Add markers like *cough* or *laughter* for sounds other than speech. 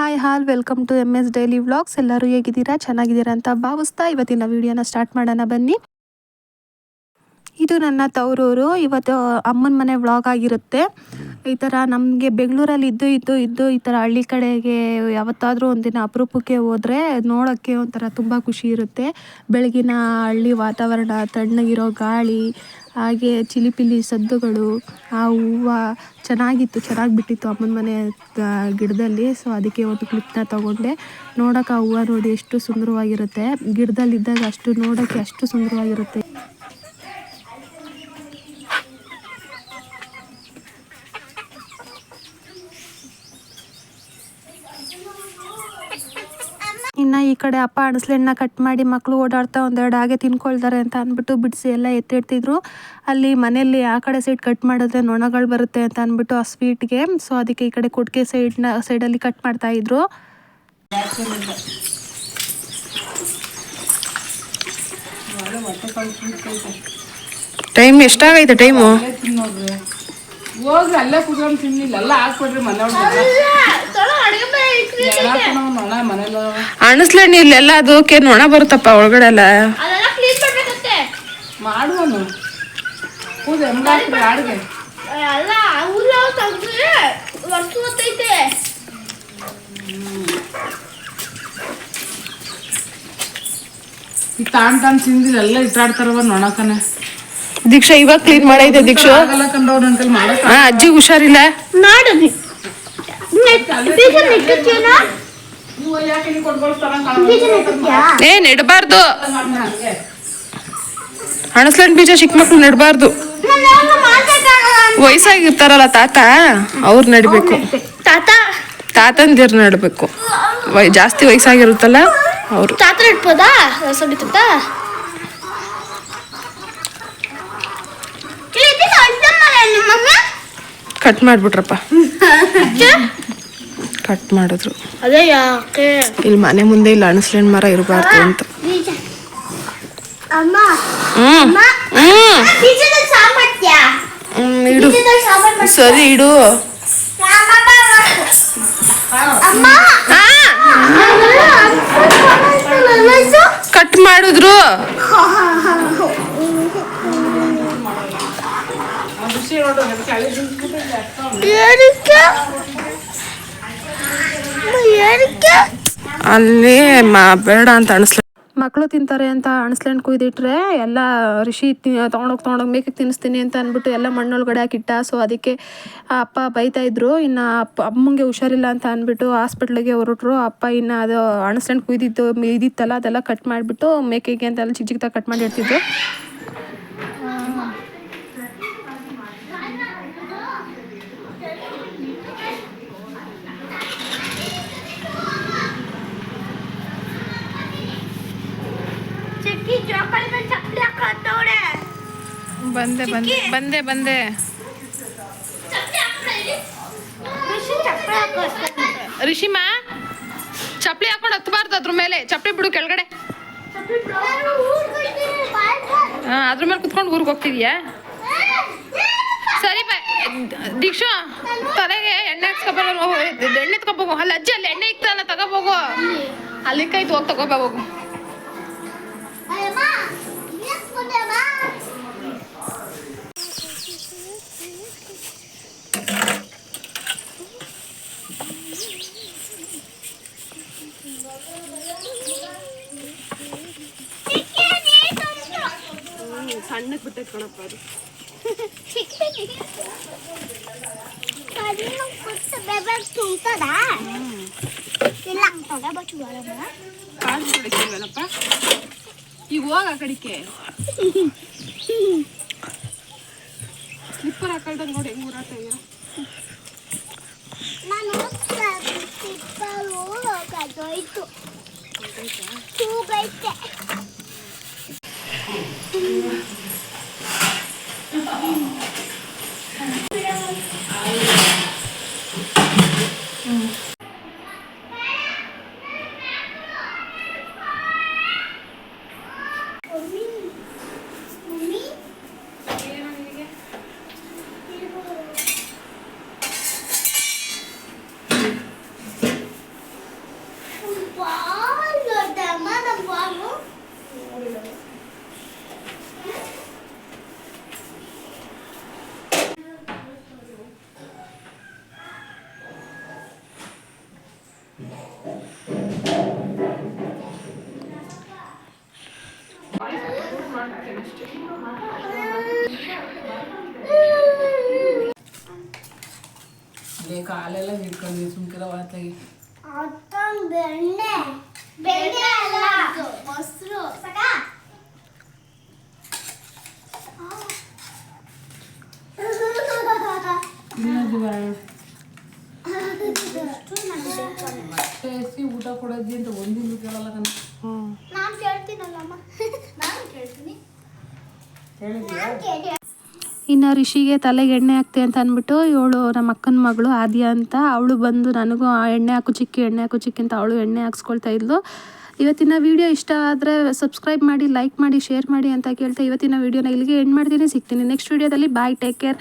Hi all welcome to M S daily vlogs ಎಲ್ಲರೂ ಹೇಗಿದ್ದೀರಾ? ಚೆನ್ನಾಗಿದ್ದೀರಾ ಅಂತ ಭಾವಿಸ್ತಾ ಇವತ್ತಿನ ವಿಡಿಯೋನ ಸ್ಟಾರ್ಟ್ ಮಾಡೋಣ ಬನ್ನಿ. ಇದು ನನ್ನ ತವರೂರು. ಇವತ್ತು ಅಮ್ಮನ ಮನೆ ವ್ಲಾಗ್ ಆಗಿರುತ್ತೆ. ಈ ಥರ ನಮಗೆ ಬೆಂಗಳೂರಲ್ಲಿ ಇದ್ದು ಇದ್ದು ಇದ್ದು ಈ ಥರ ಹಳ್ಳಿ ಕಡೆಗೆ ಯಾವತ್ತಾದರೂ ಒಂದಿನ ಅಪರೂಪಕ್ಕೆ ಹೋದರೆ ನೋಡೋಕ್ಕೆ ಒಂಥರ ತುಂಬ ಖುಷಿ ಇರುತ್ತೆ. ಬೆಳಗಿನ ಹಳ್ಳಿ ವಾತಾವರಣ, ತಣ್ಣಗಿರೋ ಗಾಳಿ, ಹಾಗೆ ಚಿಲಿಪಿಲಿ ಸದ್ದುಗಳು, ಆ ಹೂವು ಚೆನ್ನಾಗಿತ್ತು, ಚೆನ್ನಾಗಿ ಬಿಟ್ಟಿತ್ತು ಅಮ್ಮನ ಮನೆ ಗಿಡದಲ್ಲಿ. ಸೊ ಅದಕ್ಕೆ ಒಂದು ಕ್ಲಿಪ್ನ ತಗೊಂಡೆ. ನೋಡೋಕೆ ಆ ಹೂವು ನೋಡಿ ಎಷ್ಟು ಸುಂದರವಾಗಿರುತ್ತೆ. ಗಿಡದಲ್ಲಿದ್ದಾಗ ಅಷ್ಟು ನೋಡೋಕ್ಕೆ ಅಷ್ಟು ಸುಂದರವಾಗಿರುತ್ತೆ. ಇನ್ನು ಈ ಕಡೆ ಅಪ್ಪ ಅಣಸ್ಲೆಣ್ಣ ಕಟ್ ಮಾಡಿ ಮಕ್ಕಳು ಓಡಾಡ್ತಾ ಒಂದೆರಡು ಹಾಗೆ ತಿನ್ಕೊಳ್ತಾರೆ ಅಂತ ಅಂದ್ಬಿಟ್ಟು ಬಿಡಿಸಿ ಎಲ್ಲ ಎತ್ತಿಡ್ತಿದ್ರು ಅಲ್ಲಿ ಮನೆಯಲ್ಲಿ ಆ ಕಡೆ ಸೈಡ್ ಕಟ್ ಮಾಡಿದ್ರೆ ನೊಣಗಳು ಬರುತ್ತೆ ಅಂತ ಅಂದ್ಬಿಟ್ಟು ಆ ಸ್ವೀಟ್ಗೆ ಸೊ ಅದಕ್ಕೆ ಈ ಕಡೆ ಕೊಟ್ಟಿಗೆ ಸೈಡ್ನ ಸೈಡಲ್ಲಿ ಕಟ್ ಮಾಡ್ತಾ ಇದ್ರು. ಟೈಮ್ ಎಷ್ಟಾಗೈತೆ ಟೈಮು ಹೋಗ್ರಿ ಅಲ್ಲೇ ಕುತ್ಕೊಂಡು ತಿನ್ನಿಲ್ಲ. ಎಲ್ಲ ಹಾಕ್ಬಿಡ್ರಿ ಮನೆ ಅಣಸ್ಲೆಣ್ಣೆ ಇಲ್ಲೆಲ್ಲ ಅದಕ್ಕೆ ನೊಣ ಬರುತ್ತಪ್ಪ ಒಳಗಡೆ ಎಲ್ಲ. ಮಾಡುವನು. ಕೂದ ಎಂಬಾಕ್ರಿ ಆಡ್ಗೆ ಅಲ್ಲ ಅವ್ರು ತೆಗ್ದ್ರೆ ವರ್ಷ ಗೊತ್ತೈತೆ ಈ ತಾಣ್ ತಾಣ್ ತಿಂದಿಲ್ಲ ಎಲ್ಲ ಇಟ್ಟಾಡ್ತಾರವ ನೊಣಕನೆ ದೀಕ್ಷಾ ಇವಾಗ ಕ್ಲೀನ್ ಮಾಡೈತೆ ದೀಕ್ಷಾ. ಹಾ ಅಜ್ಜಿ ಹುಷಾರಿಲ್ಲ? ಏ ನೆಡಬಾರ್ದು. ಅಣಸ್ಲೆಣ್ಣೆ ಬೀಜ ಚಿಕ್ಕ ಮಕ್ಳು ನೆಡಬಾರ್ದು. ವಯಸ್ಸಾಗಿರ್ತಾರಲ್ಲ ತಾತ ಅವ್ರು ನಡಿಬೇಕು. ತಾತ? ತಾತಂದಿರ್ ನಡಬೇಕು. ಜಾಸ್ತಿ ವಯಸ್ಸಾಗಿರುತ್ತಲ್ಲ ಅವರು. ತಾತ ಇಟ್ಬೋದಾ ರಸಡಿ ತಾತ ಕಟ್ ಮಾಡ್ಬಿಟ್ರಪ್ಪ. ಕಟ್ ಮಾಡಿದ್ರು. ಅದೇ ಯಾಕೆ? ಇಲ್ಲಿ ಮನೆ ಮುಂದೆ ಇಲ್ಲ ಅಣಸ್ಲಿನ ಮರ ಇರಬಾರ್ದು ಅಂತ. ಇಡು. ಸರಿ ಇಡು. ಅಮ್ಮ ಹಾ. ಕಟ್ ಮಾಡಿದ್ರು. ಅಲ್ಲಿ ಮಾ ಬೇಡ ಅಂತ ಅನಿಸ್ಲ ಮಕ್ಕಳು ತಿಂತಾರೆ ಅಂತ ಅಣಸ್ಲೆಣ್ಣೆ ಕುಯ್ದಿಟ್ರೆ ಎಲ್ಲ ಋಷಿ ತೊಗೊಂಡೋಗಿ ತೊಗೊಂಡೋಗಿ ಮೇಕಕ್ಕೆ ತಿನ್ನಿಸ್ತೀನಿ ಅಂತ ಅಂದ್ಬಿಟ್ಟು ಎಲ್ಲ ಮಣ್ಣೊಳಗಡೆ ಹಾಕಿಟ್ಟ. ಸೊ ಅದಕ್ಕೆ ಆ ಅಪ್ಪ ಬೈತಾ ಇದ್ರು. ಇನ್ನು ಅಪ್ಪ ಅಮ್ಮಂಗೆ ಹುಷಾರಿಲ್ಲ ಅಂತ ಅಂದ್ಬಿಟ್ಟು ಹಾಸ್ಪಿಟ್ಲಿಗೆ ಹೊರಟ್ರು. ಅಪ್ಪ ಇನ್ನು ಅದು ಅಣಸ್ಲೆಣ್ಣೆ ಕುಯ್ದಿದ್ದು ಇದಿತ್ತಲ್ಲ ಅದೆಲ್ಲ ಕಟ್ ಮಾಡಿಬಿಟ್ಟು ಮೇಕೆಗೆ ಅಂತೆಲ್ಲ ಚಿಕ್ಕ ಚಿಕ್ಕದಾಗಿ ಕಟ್ ಮಾಡಿ ಇಡ್ತಿದ್ರು ಚಿಕ್ಕಿ ಜೋಕಾಲಿ ಮೇಲೆ ಚಪ್ಪಲಿ ಹಾಕೊಂಡವ್ರೆ ಬಂದೆ ಬಂದೆ ಬಂದೆ ಬಂದೆ. ಚಪ್ಪಲಿ ಹಾಕೊಂಡ್ರೆ ಋಷಿ ಚಪ್ಪಲಿ ಹಾಕೋಸ್ತಾರೆ ರಿಷಿಮಾ ಚಪ್ಪಲಿ ಹಾಕೊಂಡು ಹತ್ಬಾರ್ದು ಅದ್ರ ಮೇಲೆ. ಚಪ್ಪಲಿ ಬಿಡು ಕೆಳಗಡೆ. ಹಾಂ ಅದ್ರ ಮೇಲೆ ಕುತ್ಕೊಂಡು ಊರಿಗೆ ಹೋಗ್ತಿದ್ಯಾ? ಸರಿ ಬಾಯ್. ದೀಕ್ಷಾ ತಲೆಗೆ ಎಣ್ಣೆ ಹಚ್ಕೊಬಲ್ಲ ಎಣ್ಣೆ ತಗೋಬೋಗು. ಅಲ್ಲಿ ಅಜ್ಜಿ ಅಲ್ಲಿ ಎಣ್ಣೆ ಇಕ್ತಾನ ತಗೋಬೋಗು. ಅಲ್ಲಿ. ಕೈದು ಹೋಗಿ ತಗೋಬಾ ಹೋಗು ಸಣ್ಣಕ್ಕೆ ಬಿಟ್ಟ ಕಣಪ್ಪ ಅದು. ಈಗ ಹೋಗ ಆ ಕಡಿಕೆ *laughs* ಸ್ಲಿಪ್ಪರ್ ಹಾಕೊಳ್ದಂಗೆ ನೋಡಿ ಹೆಂಗ್ ಊರಾಟ ಕಾಲೆಲ್ಲ ಹಿಡ್ಕೊಂಡು ಸುಮ್ಕಿರ ಒಳತಾಗಿ ಬೆಣ್ಣೆ ಬೆಣ್ಣೆ ಅಲ್ಲ ಮೊಸರು ಸಾಕ ತಿನ್ನೋದು ಬೇಡ ಮತ್ತೆ ಎಸಿ ಊಟ ಕೊಡೋದಿ ಅಂತ ಒಂದಿನ ಕೇಳಲ್ಲ ಕಣ ನಾನು ಕೇಳ್ತೀನಲ್ಲಮ್ಮ ನಾನು ಕೇಳ್ತೀನಿ ಹೇಳಿದ್ಯಾ ನಾನು ಕೇಳಿ ಇನ್ನು ರಿಷಿಗೆ ತಲೆಗೆ ಎಣ್ಣೆ ಹಾಕ್ತೆ ಅಂತ ಅಂದ್ಬಿಟ್ಟು ಇವಳು ನಮ್ಮ ಅಕ್ಕನ ಮಗಳು ಆದ್ಯ ಅಂತ ಅವಳು ಬಂದು ನನಗೂ ಎಣ್ಣೆ ಹಾಕು, ಚಿಕ್ಕಿ ಎಣ್ಣೆ ಹಾಕು, ಚಿಕ್ಕಿ ಅಂತ ಅವಳು ಎಣ್ಣೆ ಹಾಕ್ಸ್ಕೊಳ್ತಾ ಇದ್ಲು. ಇವತ್ತಿನ ವಿಡಿಯೋ ಇಷ್ಟ ಆದರೆ ಸಬ್ಸ್ಕ್ರೈಬ್ ಮಾಡಿ ಲೈಕ್ ಮಾಡಿ ಶೇರ್ ಮಾಡಿ ಅಂತ ಕೇಳ್ತಾ ಇವತ್ತಿನ ವೀಡಿಯೋನ ಇಲ್ಲಿಗೆ ಎಂಡ್ ಮಾಡ್ತೀನಿ. ಸಿಗ್ತೀನಿ ನೆಕ್ಸ್ಟ್ ವೀಡಿಯೋದಲ್ಲಿ. Bye take care